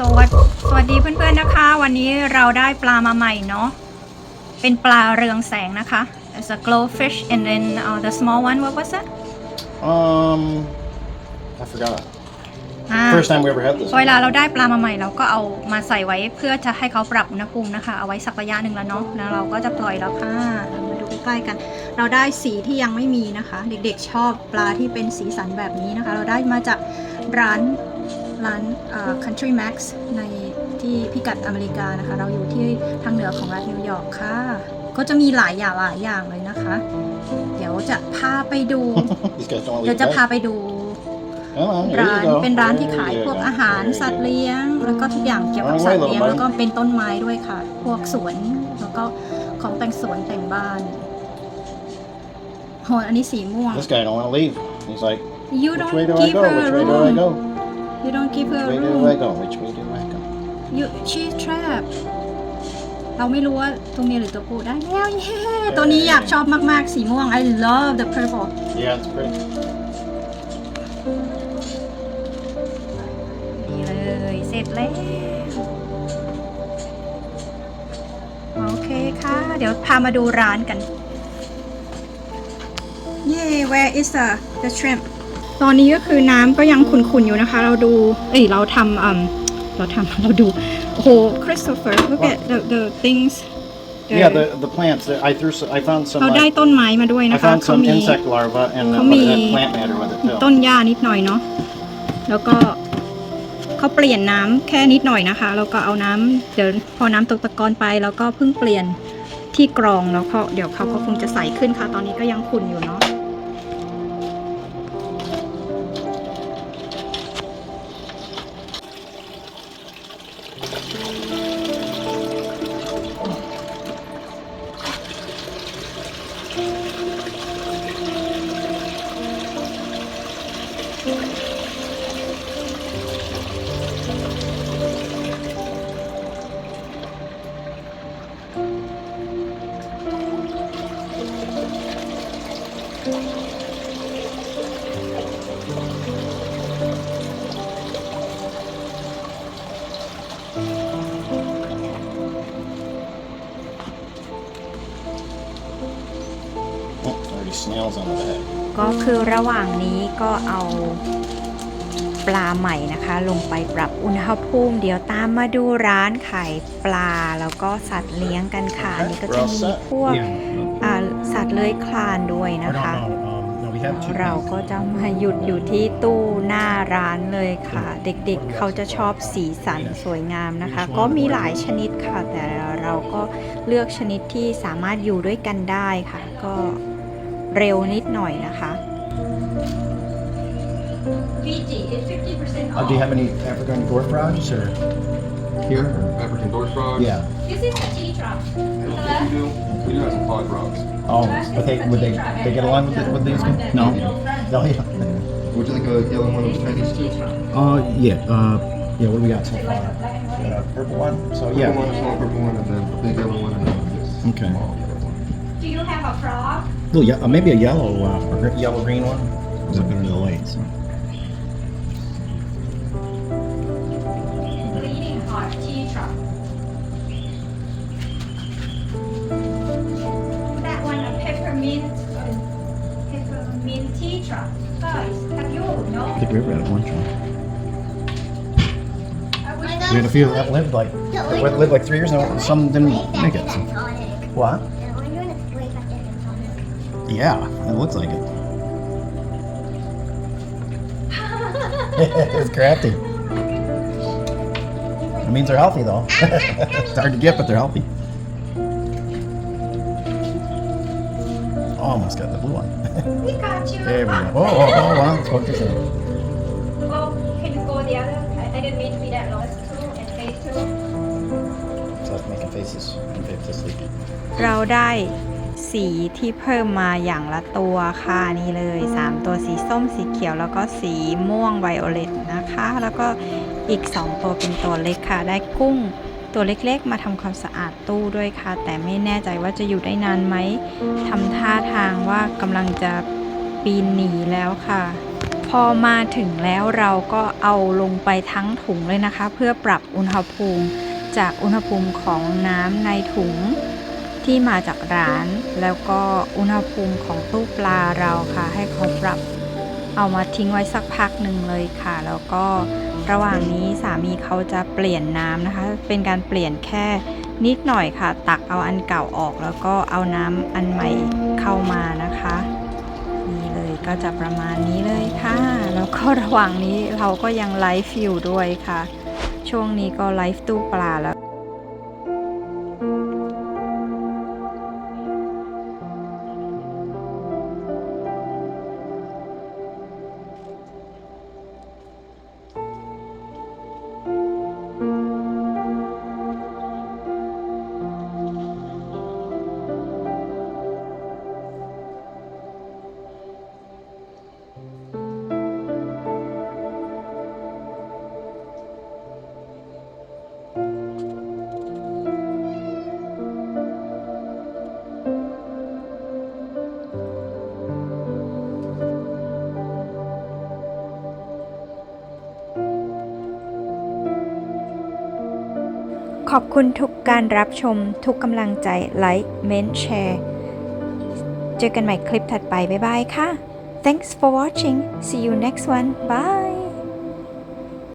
สวัสดีสวัสดีเพื่อนๆนะคะ วันนี้เราได้ปลามาใหม่เนาะเป็นปลาเรืองแสงนะคะ It's a glowfish and then uh, the small one what was that Um, I forgot. อ่า First time we ever had this. เวลาเราได้ปลามาใหม่เราก็เอามาใส่ไว้เพื่อจะให้เขาปรับอุณหภูมินะคะ เอาไว้สักระยะหนึ่งแล้วเนาะแล้วเราก็จะปล่อยแล้วค่ะเรามาดูใกล้ๆกัน เราได้สีที่ยังไม่มีนะคะ เด็กๆชอบปลาที่เป็นสีสันแบบนี้นะคะ เราได้มาจากร้าน ร้านเอ่อ Country Max ในที่พิกัดอเมริกานะคะ เราอยู่ที่ทางเหนือของรัฐนิวยอร์กค่ะ ก็จะมีหลายอย่างหลายอย่างเลยนะคะ เดี๋ยวจะพาไปดู These guys don't เดี๋ยว leave จะ bed. พาไปดู Oh, here ร้าน you go. เป็นร้านที่ Yeah, ขาย yeah, พวก yeah. อาหารสัตว์เลี้ยง แล้วก็ทุกอย่างเกี่ยวกับเอาไว้สัตว์เลี้ยงเหรอแล้วก็เป็นต้นไม้ด้วยค่ะ พวกสวนแล้วก็ของแต่งสวนแต่งบ้านโหอันนี้สีม่วง This guy don't want to leave. He's like, you which don't way do I give go? her Which a way do I room go? you don't give her Which a way do room I go? Which way do I go? you she trap เราไม่รู้ว่าตัวเมียหรือตัวผู้ได้แล้วเย้ตัวนี้อยากชอบมากๆ สีม่วง I love the purple Yeah, it's pretty. นี่เลยเสร็จแล้ว โอเคค่ะ เดี๋ยวพามาดูร้านกัน เย้ where is the the shrimp ตอนนี้ก็คือน้ำก็ยังขุ่นๆอยู่นะคะ เราดู เอ้ย เราทำอืมเราทำเราดูโอ้โห Christopher look at the the things the- Yeah, the the plants. that I threw. Some, I found some. เขาได้ Like, ต้นไม้มาด้วย I นะคะ found เขา some มี insect larvae and uh, เขา put มี that plant matter with it too. ต้นหญ้านิดหน่อยเนาะแล้วก็เขาเปลี่ยนน้ำแค่นิดหน่อยนะคะ แล้วก็เอาน้ำเดี๋ยวพอน้ำตกตะกอนไปแล้วก็เพิ่งเปลี่ยนที่กรองแล้วก็เดี๋ยวเขาก็คงจะใสขึ้นค่ะ ตอนนี้ก็ยังขุ่นอยู่เนาะ Oh, already snails on the bag. ก็คือระหว่างนี้ก็เอาปลาใหม่นะคะ ลงไปปรับอุณหภูมิ เดี๋ยวตามมาดูร้านขายปลาแล้วก็สัตว์เลี้ยงกันค่ะอันนี้ก็จะมีพวกอ่าสัตว์เลื้อยคลานด้วยนะคะ เราก็จะมาหยุดอยู่ที่ตู้หน้าร้านเลยค่ะ เด็กๆเขาจะชอบสีสันสวยงามนะคะ ก็มีหลายชนิดค่ะ แต่เราก็เลือกชนิดที่สามารถอยู่ด้วยกันได้ค่ะ ก็ เร็วนิดหน่อยนะคะ Uh, do you have any African dwarf frogs or here? African dwarf frogs. Yeah. This is the tea trap. We do, we do have some pod frogs. Oh, but they would they they get along with, it, with these guys? No. No. Yeah. Would you like a yellow one of those Chinese too? Uh, yeah. Uh, yeah. What do we got so far? We got a purple one. So Purple yeah. one, a small purple one, and then a big yellow one, and then this Okay. small frog? Well, yeah, uh, maybe a yellow, uh, or gr- yellow green one. Is up into the lights. Bleeding heart tea trap. That one a peppermint uh, peppermint tea trap. Guys, have you no? I think we ever had one. John. I wish We had a few that lived like that lived like three years, and some didn't make it. So. What? Yeah, it looks like it. it's crafty. It means they're healthy though. it's hard to get, but they're healthy. Almost got the blue one. we got you. there we go. Oh, oh, oh, wow. Let's focus in. Oh, can you go the other? I, I didn't mean to be that long. Two and phase two. So it's making faces. and faces sleep. เราได้ สีที่เพิ่มมาอย่างละตัวค่ะนี่เลย 3 ตัวสีส้มสีเขียวแล้วก็สีม่วงไวโอเลตนะคะ แล้วก็อีก 2 ตัวเป็นตัวเล็กค่ะ ได้กุ้งตัวเล็กๆ มาทำความสะอาดตู้ด้วยค่ะ แต่ไม่แน่ใจว่าจะอยู่ได้นานไหมทำท่าทางว่ากำลังจะปีนหนีแล้วค่ะ พอมาถึงแล้วเราก็เอาลงไปทั้งถุงเลยนะคะ เพื่อปรับอุณหภูมิ จากอุณหภูมิของน้ำในถุง ที่มาจากร้าน แล้วก็อุณหภูมิของตู้ปลาเราค่ะ ให้เขาปรับเอามาทิ้งไว้สักพักหนึ่งเลยค่ะ แล้วก็ระหว่างนี้สามีเขาจะเปลี่ยนน้ำนะคะ เป็นการเปลี่ยนแค่นิดหน่อยค่ะ ตักเอาอันเก่าออก แล้วก็เอาน้ำอันใหม่เข้ามานะคะนี่เลยก็จะประมาณนี้เลยค่ะ แล้วก็ระหว่างนี้เราก็ยังไลฟ์อยู่ด้วยค่ะ ช่วงนี้ก็ไลฟ์ตู้ปลาแล้ว ขอบคุณทุกการรับชมทุกกำลังใจ ไลค์ เมนแชร์ เจอกันใหม่คลิปถัดไป บ๊ายบายค่ะ Thanks for watching see you next one bye